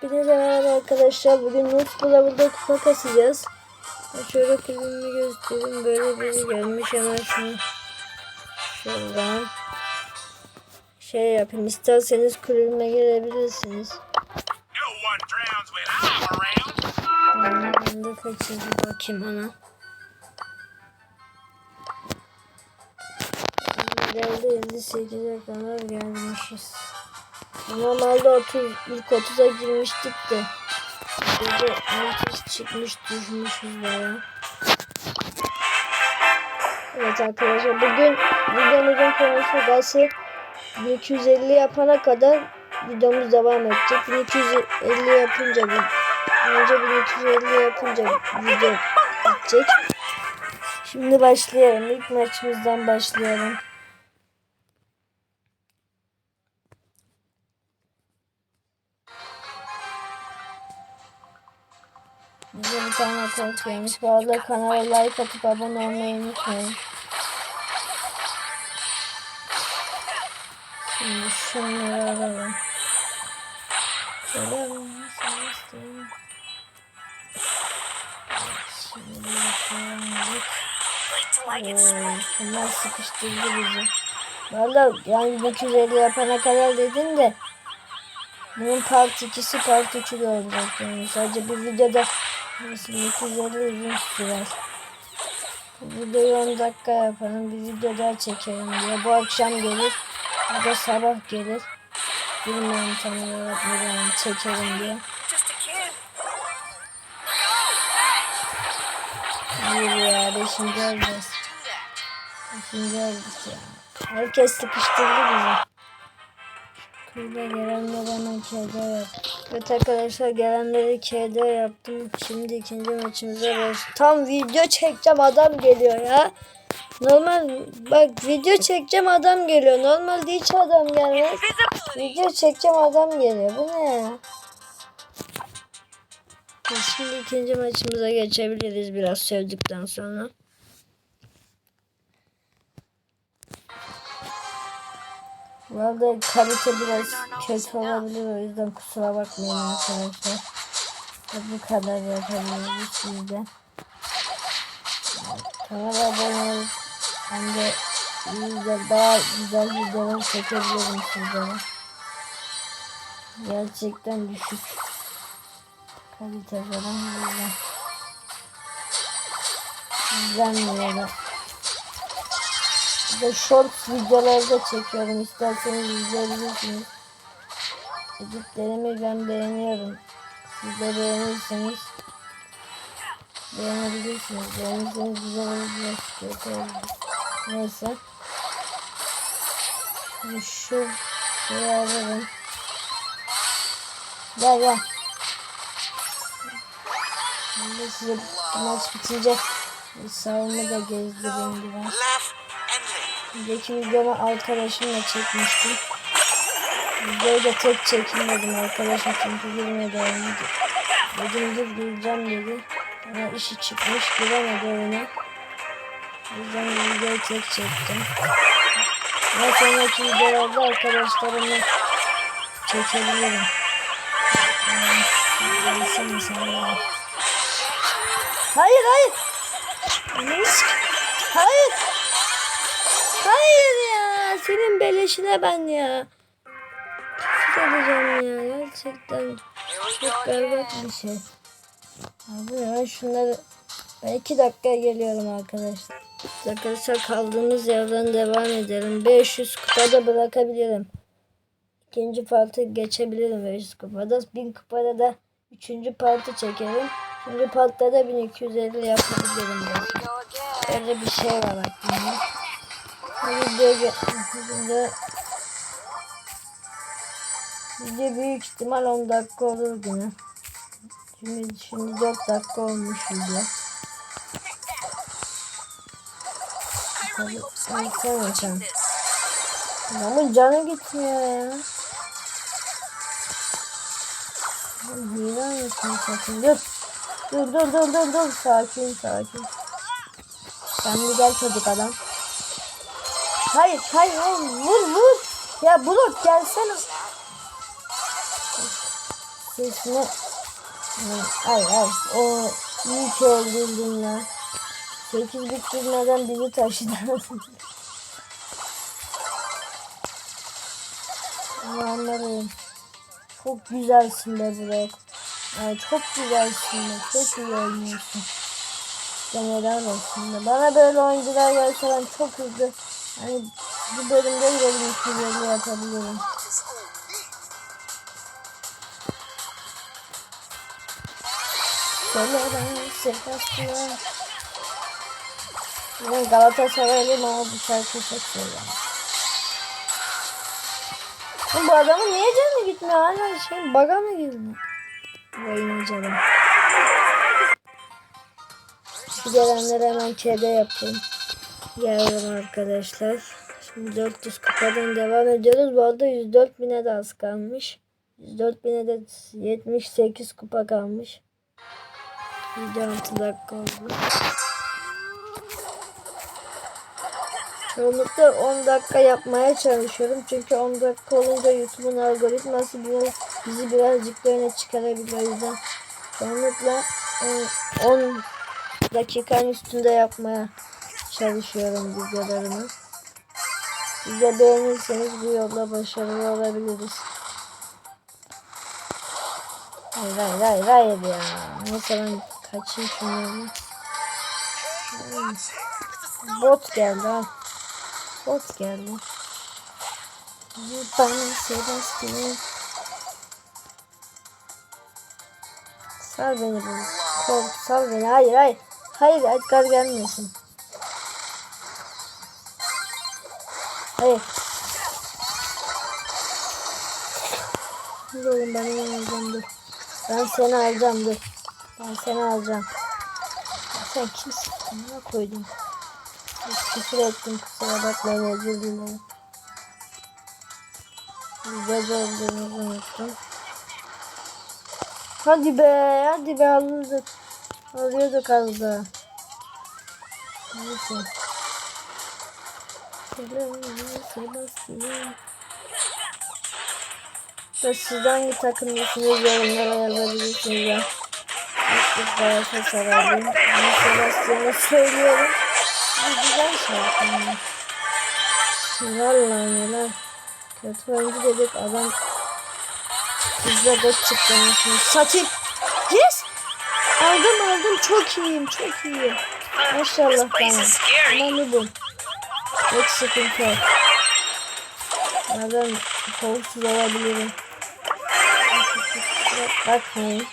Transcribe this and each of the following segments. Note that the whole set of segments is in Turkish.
Hepinize merhaba arkadaşlar. Bugün Noob Level'da kupa kasacağız. Şöyle kulübümü göstereyim. Böyle biri gelmiş. Hemen şunu şuradan şey yapayım. İsterseniz kulübüme gelebilirsiniz. Ben de kaçırdı bakayım ona. Geldi 58'e kadar gelmişiz. Normalde 30, ilk 30'a girmiştik de. Gece 30 çıkmış düşmüşüz baya. Evet arkadaşlar bugün videomuzun konusu gazı 1250 yapana kadar videomuz devam edecek. 1250 yapınca bir önce 1250 yapınca video bitecek. Şimdi başlayalım. İlk maçımızdan başlayalım. Bize bir tane gelmiş. Bu arada kanala like atıp abone olmayı unutmayın. Şimdi şunları alalım. İstedim. Şimdi yapalım. Oo, Bunlar sıkıştırdı bizi. Valla yani 250 yapana kadar dedin de bunun part 2'si part 3'ü de olacak yani. Sadece bir videoda nasıl 250 uzun sürer. Bu videoyu 10 dakika yapalım. Bir video daha çekelim diye. Bu akşam gelir. Ya da sabah gelir. Bilmiyorum tam olarak ne zaman çekelim diye. Hayır ya 5. olacağız. 5. olduk ya. Herkes sıkıştırdı bizi. Kıyıda gelenler hemen KD yap. Evet arkadaşlar gelenleri KD yaptım. Şimdi ikinci maçımıza baş. Tam video çekeceğim adam geliyor ya. Normal bak video çekeceğim adam geliyor. Normalde hiç adam gelmez. Video çekeceğim adam geliyor. Bu ne ya? Şimdi ikinci maçımıza geçebiliriz biraz sövdükten sonra. Bu arada kalite biraz kötü olabilir o yüzden kusura bakmayın arkadaşlar. Bu kadar yapabiliriz sizde. Kanala abone olup hem de güzel, daha güzel videolar çekebilirim sizlere. Gerçekten düşük kalite falan güzel. İzlenmiyorlar. Bir de short videoları da çekiyorum. İsterseniz izleyebilirsiniz. Editlerimi ben beğeniyorum. Siz de beğenirseniz beğenebilirsiniz. Beğenirseniz güzel olur. Neyse. Şu şeyi alırım. Gel gel. Şimdi size maç bitince savunma da gezdireyim biraz. Önceki videomu arkadaşımla çekmiştim. Videoyu da tek çekmedim arkadaşım çünkü girmedi oyuna. Dedim dur gireceğim dedi. Ama işi çıkmış giremedi oyuna. O yüzden videoyu tek çektim. Ama sonraki videolarda arkadaşlarımla çekebilirim. Gelsin sana. Hayır hayır. Hayır. Hayır ya. Senin beleşine ben ya. Edeceğim ya. Gerçekten çok berbat bir şey. Abi ya şunları ben iki dakika geliyorum arkadaşlar. Arkadaşlar kaldığımız yerden devam edelim. 500 kupada bırakabilirim. İkinci partı geçebilirim 500 kupada. 1000 kupada da üçüncü partı çekerim. Üçüncü partta da 1250 yapabilirim. Ben. Go again. Öyle bir şey var aklımda. Bu video büyük ihtimal 10 dakika olur yine. Şimdi, şimdi 4 dakika olmuş video. Tabii, sen. Adamın canı gitmiyor ya. Hile misin sakın? Dur. Dur dur dur dur dur. Sakin sakin. Sen bir gel çocuk adam. Hayır hayır hayır vur vur. Ya Bulut gelsene. sesine ay ay o iyi ki öldürdün ya. 8 bitirmeden bizi taşıdı. Amanlarım. Çok güzelsin be Burak. Ay çok güzelsin be. Çok iyi oynuyorsun. General olsun be. Bana böyle oyuncular gelse ben çok hızlı hani bu bölümde bile bir yapabilirim. Selam Sebastian. Ben Galatasaraylıyım ama bu şarkıyı çok seviyorum. Bu adamın niye canı gitmiyor? Hala şey baga mı girdi? Vay acaba. Şu gelenlere hemen kede yapayım. Geldim arkadaşlar. Şimdi 400 kupadan devam ediyoruz. Bu arada 104 bine de az kalmış. 104 bine de 78 kupa kalmış. Video 6 dakika oldu. Çoğunlukla 10 dakika yapmaya çalışıyorum. Çünkü 10 dakika olunca YouTube'un algoritması bu bizi birazcık da öne çıkarabilir. O yüzden çoğunlukla e, 10 dakikanın üstünde yapmaya çalışıyorum videolarımı. Siz de beğenirseniz bu yolda başarılı olabiliriz. Hayır hayır hayır hayır ya. Neyse ben kaçayım şunları. Bot geldi ha. Bot geldi. Bana Sebastian. Sal beni bu. Kork sal beni. Hayır hayır. Hayır Edgar gelmesin. Hayır. Dur oğlum ben onu alacağım dur. Ben seni alacağım dur. Ben seni alacağım. Sen kimsin? Ne koydum? Küfür ettim kusura bakmayın özür dilerim. Güzel olduğunuzu unuttum. Hadi be hadi be alırdık. Alıyorduk az daha. Neyse. Da siz hangi takımdasınız yorumlara yazabilirsiniz ya. İlk Galatasaray sarardım. Ama Sebastian'a söylüyorum. Bu güzel şarkı. yani. Valla neler. Kötü oyuncu dedik adam Bizde bot çıktı. Yes! Aldım aldım çok iyiyim çok iyiyim. Maşallah bana. Ama bu. Hiç sıkıntı yok. Bazen kolsuz olabilirim. Bakmayın.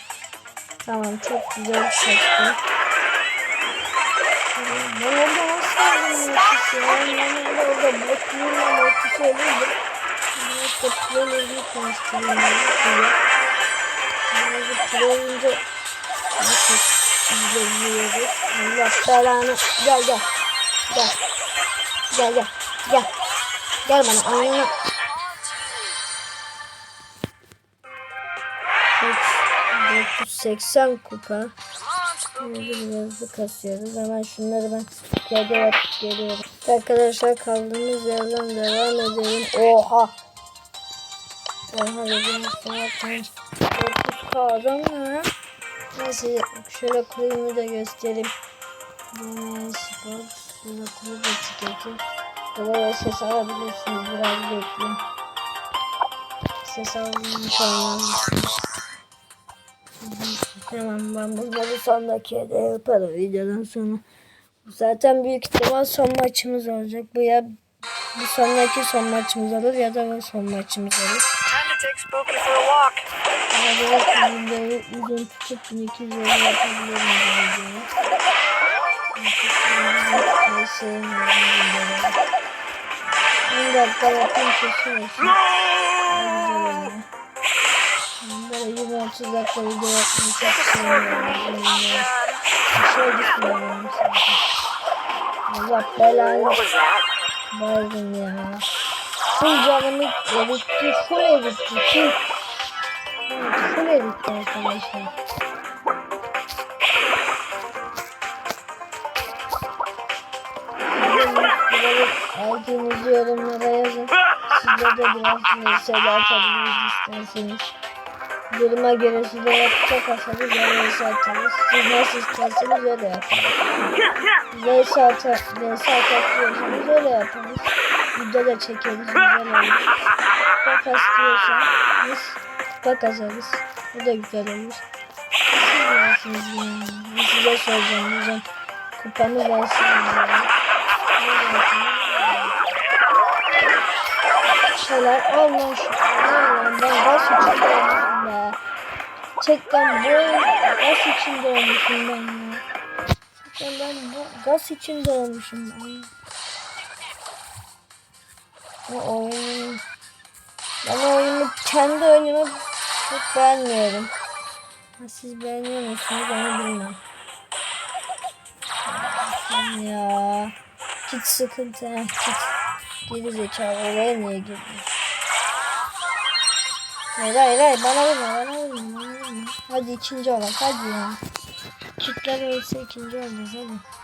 Tamam çok güzel bir şarkı. Ben orada nasıl aldım mortisi ya? Ben orada blokluğumla mortisi olurdu. Ben orada prolarını konuşturuyorum. Bazı pro olunca izleniyoruz. Allah belanı. Gel gel. Gel. Gel gel. Gel. Gel bana. Kaç? 980 kupa. Şimdi biraz da kasıyoruz. Hemen şunları ben kedi yapıp geliyorum. Arkadaşlar kaldığımız yerden devam edelim. Oha! Oha dedim. 9K adam ne? Neyse şöyle kulübümü de göstereyim. Yine spor. Şöyle kulüp etiketi. Buraya ses alabilirsiniz. Biraz bekleyin. Ses almış olmazsınız. Tamam ben bunları son dakikada yaparım videodan sonra. Zaten büyük ihtimal son maçımız olacak. Bu ya bir sonraki son maçımız olur ya da bu son maçımız olur. Time to take Spooky for a walk. Böyle videoyu uzun tutup 1200 euro yapabilirim videoyu. Sevmiyorum videoları. 10 dakika yapayım kesin olsun. Böyle 20-30 dakika video yapmayı çok sevmiyorum. Şey düşünüyorum sadece. Allah belanı verdim ya. Full canımı eritti, full eritti, full. Full eritti arkadaşlar. ID'nizi yorumlara yazın. Sizle de biraz mesela atabiliriz isterseniz. Duruma göre size yapacak hasarı VS atarız. Siz nasıl isterseniz öyle VS atar diyorsanız öyle yaparız. Video da çekeriz, güzel olur. Kupa istiyorsanız kupa kazarız. Bu da güzel olur. Siz yani. Ben size soracağım. Hocam kupanı dersiniz? şeyler olmuş. Allah'ım ben gaz içinde olmuşum be. Çekten bu gaz içinde olmuşum ben ya. Çekten ben bu gaz içinde olmuşum ben. Bu oyun... Ben oyunu, kendi oyunumu çok beğenmiyorum. Siz beğeniyor musunuz onu. Sen ya. Hiç sıkıntı. Hiç. Geri zekalı oraya niye girdin? Hayır hayır hayır bana vurma bana vurma bana vurma. Hadi ikinci olak hadi ya. Kitler ölse ikinci olacağız hadi.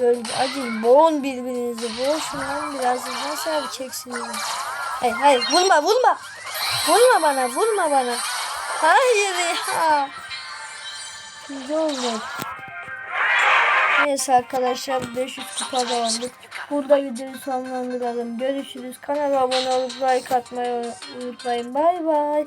Öldü. hadi boğun birbirinizi boğuşun lan biraz nasıl abi çeksiniz. Hayır hayır vurma vurma. Vurma bana vurma bana. Hayır ya. İkinci olacak. Neyse arkadaşlar 500 kupa dayandık. Burada videoyu sonlandıralım. Görüşürüz. Kanala abone olup like atmayı unutmayın. Bay bay.